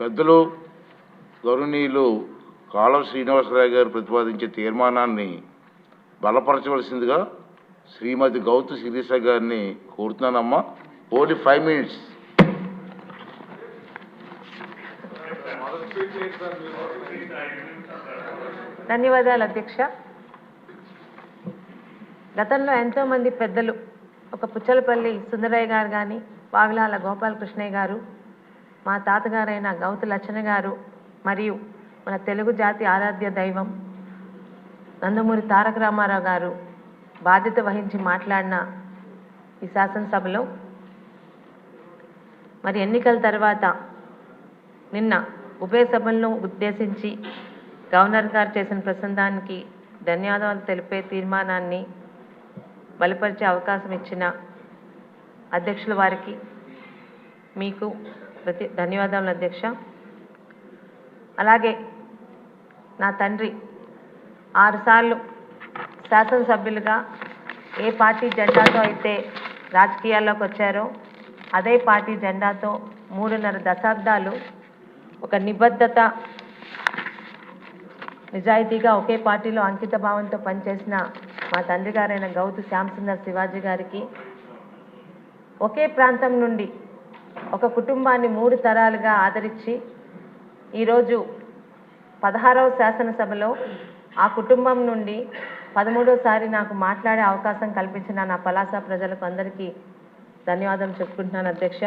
పెద్దలు గౌరవనీయులు కాలువ శ్రీనివాసరావు గారు ప్రతిపాదించే తీర్మానాన్ని బలపరచవలసిందిగా శ్రీమతి గౌతు శిరీష గారిని కోరుతున్నానమ్మా. Only five minutes. ధన్యవాదాలు అధ్యక్ష. గతంలో ఎంతోమంది పెద్దలు ఒక పుచ్చలపల్లి సుందరయ్య గారు కానీ వాగులాల గోపాలకృష్ణయ్య గారు మా తాతగారైన గౌతు లచ్చన గారు మరియు మన తెలుగు జాతి ఆరాధ్య దైవం నందమూరి తారక రామారావు గారు బాధ్యత వహించి మాట్లాడిన ఈ శాసనసభలో. మరి ఎన్నికల తర్వాత నిన్న ఉభయ సభలను ఉద్దేశించి గవర్నర్ గారు చేసిన ప్రసంగానికి ధన్యవాదాలు తెలిపే తీర్మానాన్ని బలపరిచే అవకాశం ఇచ్చిన అధ్యక్షుల వారికి మీకు ప్రతి ధన్యవాదాలు అధ్యక్ష. అలాగే నా తండ్రి ఆరుసార్లు శాసనసభ్యులుగా ఏ పార్టీ జెండాతో అయితే రాజకీయాల్లోకి వచ్చారో అదే పార్టీ జెండాతో మూడున్నర దశాబ్దాలు ఒక నిబద్ధత నిజాయితీగా ఒకే పార్టీలో అంకిత భావంతో పనిచేసిన మా తండ్రి గారైన గౌతు శ్యాంసుందర్ శివాజీ గారికి ఒకే ప్రాంతం నుండి ఒక కుటుంబాన్ని మూడు తరాలుగా ఆదరించి ఈరోజు పదహారవ శాసనసభలో ఆ కుటుంబం నుండి పదమూడోసారి నాకు మాట్లాడే అవకాశం కల్పించిన నా పలాస ప్రజలకు అందరికీ ధన్యవాదాలు చెప్పుకుంటున్నాను అధ్యక్ష.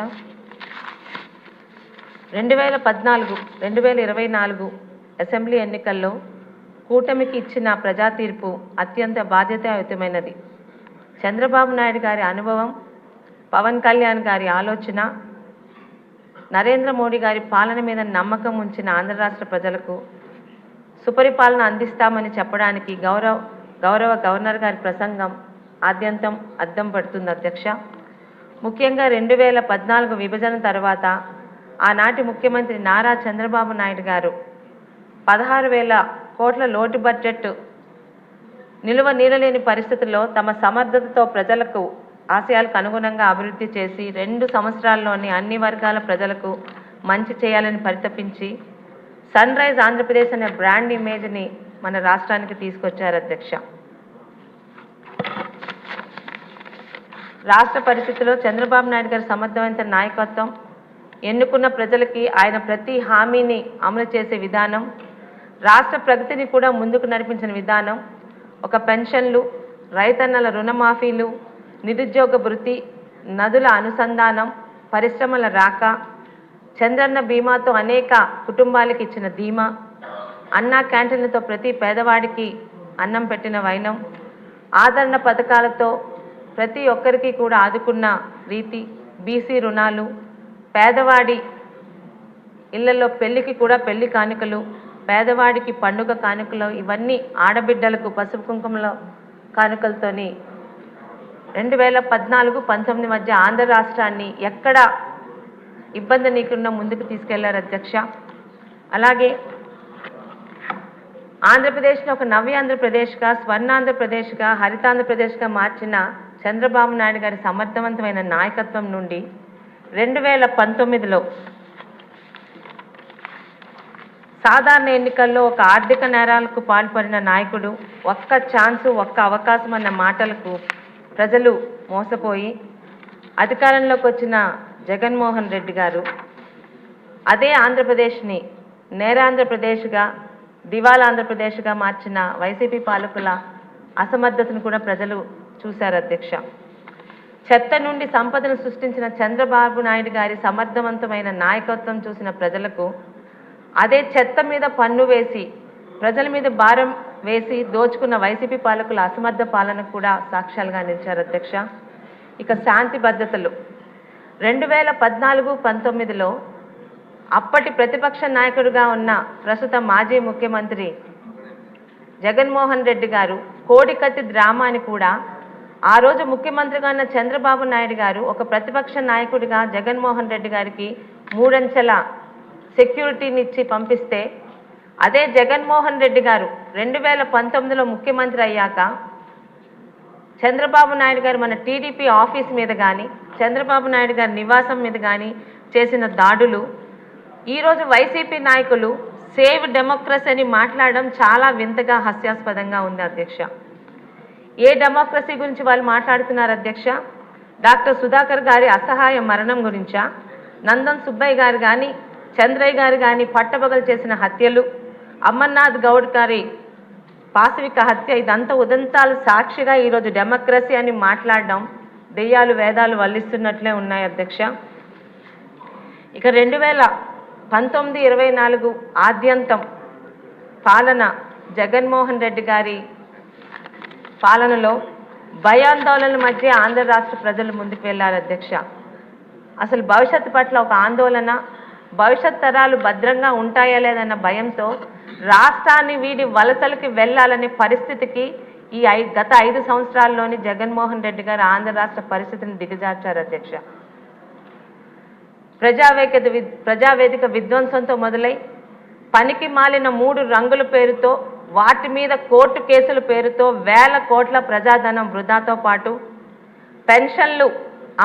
రెండు వేల పద్నాలుగు రెండు వేల ఇరవై నాలుగు అసెంబ్లీ ఎన్నికల్లో కూటమికి ఇచ్చిన ప్రజా తీర్పు అత్యంత బాధ్యతాయుతమైనది. చంద్రబాబు నాయుడు గారి అనుభవం పవన్ కళ్యాణ్ గారి ఆలోచన నరేంద్ర మోడీ గారి పాలన మీద నమ్మకం ఉంచిన ఆంధ్ర రాష్ట్ర ప్రజలకు సుపరిపాలన అందిస్తామని చెప్పడానికి గౌరవ గౌరవ గవర్నర్ గారి ప్రసంగం ఆద్యంతం అద్దం పడుతుంది అధ్యక్ష. ముఖ్యంగా రెండు వేల పద్నాలుగు విభజన తర్వాత ఆనాటి ముఖ్యమంత్రి నారా చంద్రబాబు నాయుడు గారు పదహారు వేల కోట్ల లోటు బడ్జెట్ నిలువ నీడలేని పరిస్థితుల్లో తమ సమర్థతతో ప్రజలకు ఆశయాలకు అనుగుణంగా అభివృద్ధి చేసి రెండు సంవత్సరాల్లోని అన్ని వర్గాల ప్రజలకు మంచి చేయాలని పరితపించి సన్ రైజ్ ఆంధ్రప్రదేశ్ అనే బ్రాండ్ ఇమేజ్ని మన రాష్ట్రానికి తీసుకొచ్చారు అధ్యక్ష. రాష్ట్ర పరిస్థితిలో చంద్రబాబు నాయుడు గారి సమర్థవంత నాయకత్వం ఎన్నుకున్న ప్రజలకి ఆయన ప్రతి హామీని అమలు చేసే విధానం రాష్ట్ర ప్రగతిని కూడా ముందుకు నడిపించిన విధానం ఒక పెన్షన్లు రైతన్నల రుణమాఫీలు నిరుద్యోగ భృతి నదుల అనుసంధానం పరిశ్రమల రాక చంద్రన్న బీమాతో అనేక కుటుంబాలకు ఇచ్చిన ధీమా అన్నా క్యాంటీన్లతో ప్రతి పేదవాడికి అన్నం పెట్టిన వైనం ఆదరణ పథకాలతో ప్రతి ఒక్కరికి కూడా ఆదుకున్న రీతి బీసీ రుణాలు పేదవాడి ఇళ్ళలో పెళ్ళికి కూడా పెళ్ళి కానుకలు పేదవాడికి పండుగ కానుకలు ఇవన్నీ ఆడబిడ్డలకు పసుపు కుంకుమల కానుకలతోని రెండు వేల పద్నాలుగు పంతొమ్మిది మధ్య ఆంధ్ర రాష్ట్రాన్ని ఎక్కడ ఇబ్బంది నీకున్న ముందుకు తీసుకెళ్ళారు అధ్యక్ష? అలాగే ఆంధ్రప్రదేశ్ను ఒక నవ్య ఆంధ్రప్రదేశ్గా స్వర్ణాంధ్రప్రదేశ్గా హరితాంధ్రప్రదేశ్గా మార్చిన చంద్రబాబు నాయుడు గారి సమర్థవంతమైన నాయకత్వం నుండి రెండు వేల పంతొమ్మిదిలో సాధారణ ఎన్నికల్లో ఒక ఆర్థిక నేరాలకు పాల్పడిన నాయకుడు ఒక్క ఛాన్సు ఒక్క అవకాశం అన్న మాటలకు ప్రజలు మోసపోయి అధికారంలోకి వచ్చిన జగన్మోహన్ రెడ్డి గారు అదే ఆంధ్రప్రదేశ్ని నేరాంధ్రప్రదేశ్గా దివాలా ఆంధ్రప్రదేశ్గా మార్చిన వైసీపీ పాలకుల అసమర్థతను కూడా ప్రజలు చూశారు అధ్యక్ష. చెత్త నుండి సంపదను సృష్టించిన చంద్రబాబు నాయుడు గారి సమర్థవంతమైన నాయకత్వం చూసిన ప్రజలకు అదే చెత్త మీద పన్ను వేసి ప్రజల మీద భారం వేసి దోచుకున్న వైసీపీ పాలకుల అసమర్థ పాలనకు కూడా సాక్ష్యాలుగా నిలిచారు అధ్యక్ష. ఇక శాంతి భద్రతలు. రెండు వేల పద్నాలుగు పంతొమ్మిదిలో అప్పటి ప్రతిపక్ష నాయకుడిగా ఉన్న ప్రస్తుత మాజీ ముఖ్యమంత్రి జగన్మోహన్ రెడ్డి గారు కోడికత్తి డ్రామాని కూడా ఆ రోజు ముఖ్యమంత్రిగా ఉన్న చంద్రబాబు నాయుడు గారు ఒక ప్రతిపక్ష నాయకుడిగా జగన్మోహన్ రెడ్డి గారికి మూడంచెల సెక్యూరిటీని ఇచ్చి పంపిస్తే అదే జగన్మోహన్ రెడ్డి గారు రెండు వేల పంతొమ్మిదిలో ముఖ్యమంత్రి అయ్యాక చంద్రబాబు నాయుడు గారు మన టీడీపీ ఆఫీస్ మీద కానీ చంద్రబాబు నాయుడు గారి నివాసం మీద కానీ చేసిన దాడులు ఈరోజు వైసీపీ నాయకులు సేవ్ డెమోక్రసీ అని మాట్లాడడం చాలా వింతగా హాస్యాస్పదంగా ఉంది అధ్యక్ష. ఏ డెమోక్రసీ గురించి వాళ్ళు మాట్లాడుతున్నారు అధ్యక్ష? డాక్టర్ సుధాకర్ గారి అసహాయ మరణం గురించా? నందన్ సుబ్బయ్య గారు కానీ చంద్రయ్య గారు కానీ పట్టబగలు చేసిన హత్యలు అమర్నాథ్ గౌడ్ గారి పాశవిక హత్య ఇదంతా ఉదంతాలు సాక్షిగా ఈరోజు డెమోక్రసీ అని మాట్లాడడం దెయ్యాలు వేదాలు వల్లిస్తున్నట్లే ఉన్నాయి అధ్యక్ష. ఇక రెండు వేల పంతొమ్మిది ఇరవై నాలుగు ఆద్యంతం పాలన జగన్మోహన్ రెడ్డి గారి పాలనలో భయాందోళనల మధ్య ఆంధ్ర రాష్ట్ర ప్రజలు ముందుకు వెళ్ళారు అధ్యక్ష. అసలు భవిష్యత్తు పట్ల ఒక ఆందోళన భవిష్యత్ తరాలు భద్రంగా ఉంటాయా లేదన్న భయంతో రాష్ట్రాన్ని వీడి వలసలకి వెళ్ళాలనే పరిస్థితికి ఈ ఐ గత ఐదు సంవత్సరాల్లోని జగన్మోహన్ రెడ్డి గారు ఆంధ్ర రాష్ట్ర పరిస్థితిని దిగజార్చారు అధ్యక్ష. ప్రజావేదిక ప్రజావేదిక విధ్వంసంతో మొదలై పనికి మాలిన మూడు రంగుల పేరుతో వాటి మీద కోర్టు కేసుల పేరుతో వేల కోట్ల ప్రజాధనం వృధాతో పాటు పెన్షన్లు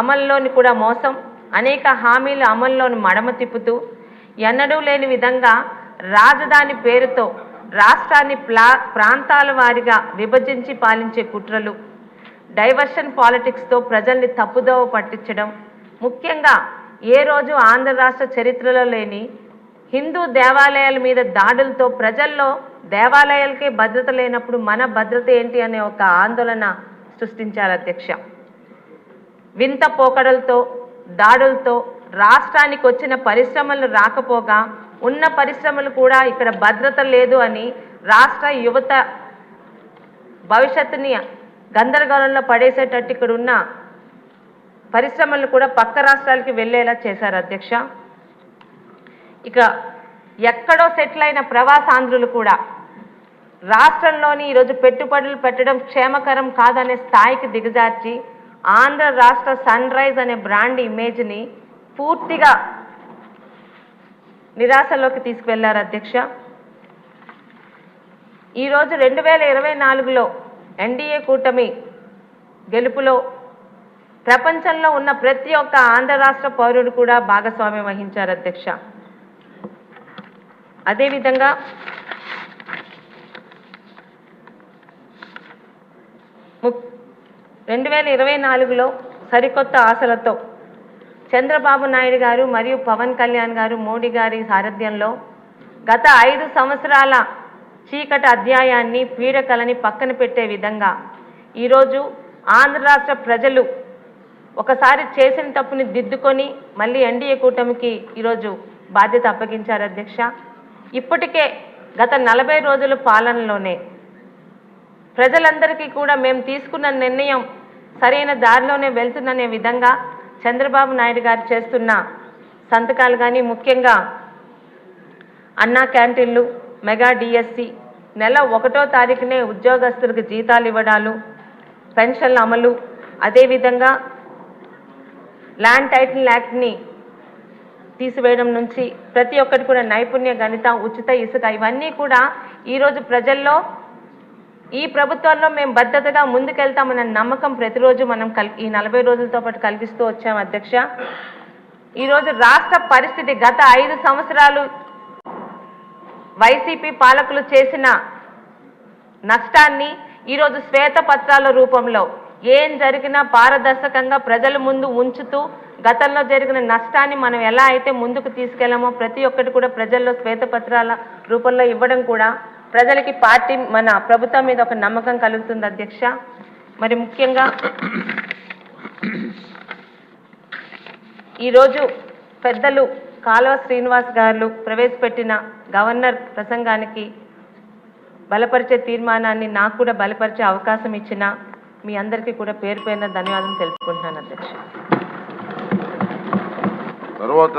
అమల్లోని కూడా మోసం. అనేక హామీలు అమల్లోని మడమ తిప్పుతూ ఎన్నడూ లేని విధంగా రాజధాని పేరుతో రాష్ట్రాన్ని ప్లా ప్రాంతాల వారీగా విభజించి పాలించే కుట్రలు డైవర్షన్ పాలిటిక్స్తో ప్రజల్ని తప్పుదోవ పట్టించడం ముఖ్యంగా ఏ రోజు ఆంధ్ర రాష్ట్ర చరిత్రలో లేని హిందూ దేవాలయాల మీద దాడులతో ప్రజల్లో దేవాలయాలకే భద్రత లేనప్పుడు మన భద్రత ఏంటి అనే ఒక ఆందోళన సృష్టించారు అధ్యక్ష. వింత పోకడలతో దాడులతో రాష్ట్రానికి వచ్చిన పరిశ్రమలు రాకపోగా ఉన్న పరిశ్రమలు కూడా ఇక్కడ భద్రత లేదు అని రాష్ట్ర యువత భవిష్యత్తుని గందరగోళంలో పడేసేటట్టు ఇక్కడ ఉన్న పరిశ్రమలు కూడా పక్క రాష్ట్రాలకి వెళ్ళేలా చేశారు అధ్యక్ష. ఇక ఎక్కడో సెటిల్ అయిన ప్రవాసాంధ్రులు కూడా రాష్ట్రంలోని ఈరోజు పెట్టుబడులు పెట్టడం క్షేమకరం కాదనే స్థాయికి దిగజార్చి ఆంధ్ర రాష్ట్ర సన్ రైజ్ అనే బ్రాండ్ ఇమేజ్ని పూర్తిగా నిరాశలోకి తీసుకువెళ్ళారు అధ్యక్ష. ఈరోజు రెండు వేల ఇరవై నాలుగులో ఎన్డీఏ కూటమి గెలుపులో ప్రపంచంలో ఉన్న ప్రతి ఒక్క ఆంధ్ర రాష్ట్ర పౌరుడు కూడా భాగస్వామ్యం వహించారు అధ్యక్ష. అదేవిధంగా ము- రెండు వేల ఇరవై నాలుగులో సరికొత్త ఆశలతో చంద్రబాబు నాయుడు గారు మరియు పవన్ కళ్యాణ్ గారు మోడీ గారి సారథ్యంలో గత ఐదు సంవత్సరాల చీకటి అధ్యాయాన్ని పీడకలని పక్కన పెట్టే విధంగా ఈరోజు ఆంధ్ర రాష్ట్ర ప్రజలు ఒకసారి చేసిన తప్పుని దిద్దుకొని మళ్ళీ ఎన్డీఏ కూటమికి ఈరోజు బాధ్యత అప్పగించారు అధ్యక్ష. ఇప్పటికే గత నలభై రోజుల పాలనలోనే ప్రజలందరికీ కూడా మేము తీసుకున్న నిర్ణయం సరైన దారిలోనే వెళ్తుందనే విధంగా చంద్రబాబు నాయుడు గారు చేస్తున్న సంతకాలు కానీ ముఖ్యంగా అన్నా క్యాంటీన్లు మెగా డిఎస్సి నెల ఒకటో తారీఖునే ఉద్యోగస్తులకు జీతాలు ఇవ్వడాలు పెన్షన్ల అమలు అదేవిధంగా ల్యాండ్ టైటిల్ యాక్ట్ని తీసివేయడం నుంచి ప్రతి ఒక్కటి కూడా నైపుణ్య గణిత ఉచిత ఇసుక ఇవన్నీ కూడా ఈరోజు ప్రజల్లో ఈ ప్రభుత్వంలో మేము భద్రతగా ముందుకెళ్తామన్న నమ్మకం ప్రతిరోజు మనం కల్ ఈ నలభై రోజులతో పాటు కల్పిస్తూ వచ్చాం అధ్యక్ష. ఈరోజు రాష్ట్ర పరిస్థితి గత ఐదు సంవత్సరాలు వైసీపీ పాలకులు చేసిన నష్టాన్ని ఈరోజు శ్వేతపత్రాల రూపంలో ఏం జరిగినా పారదర్శకంగా ప్రజల ముందు ఉంచుతూ గతంలో జరిగిన నష్టాన్ని మనం ఎలా అయితే ముందుకు తీసుకెళ్ళామో ప్రతి ఒక్కటి కూడా ప్రజల్లో శ్వేతపత్రాల రూపంలో ఇవ్వడం కూడా ప్రజలకి పార్టీ మన ప్రభుత్వం మీద ఒక నమ్మకం కలుగుతుంది అధ్యక్ష. మరి ముఖ్యంగా ఈరోజు పెద్దలు కాలువ శ్రీనివాస్ గారు ప్రవేశపెట్టిన గవర్నర్ ప్రసంగానికి బలపరిచే తీర్మానాన్ని నాకు కూడా బలపరిచే అవకాశం ఇచ్చిన మీ అందరికీ కూడా పేరు పేరున ధన్యవాదాలు తెలుపుకుంటున్నాను అధ్యక్ష. తర్వాత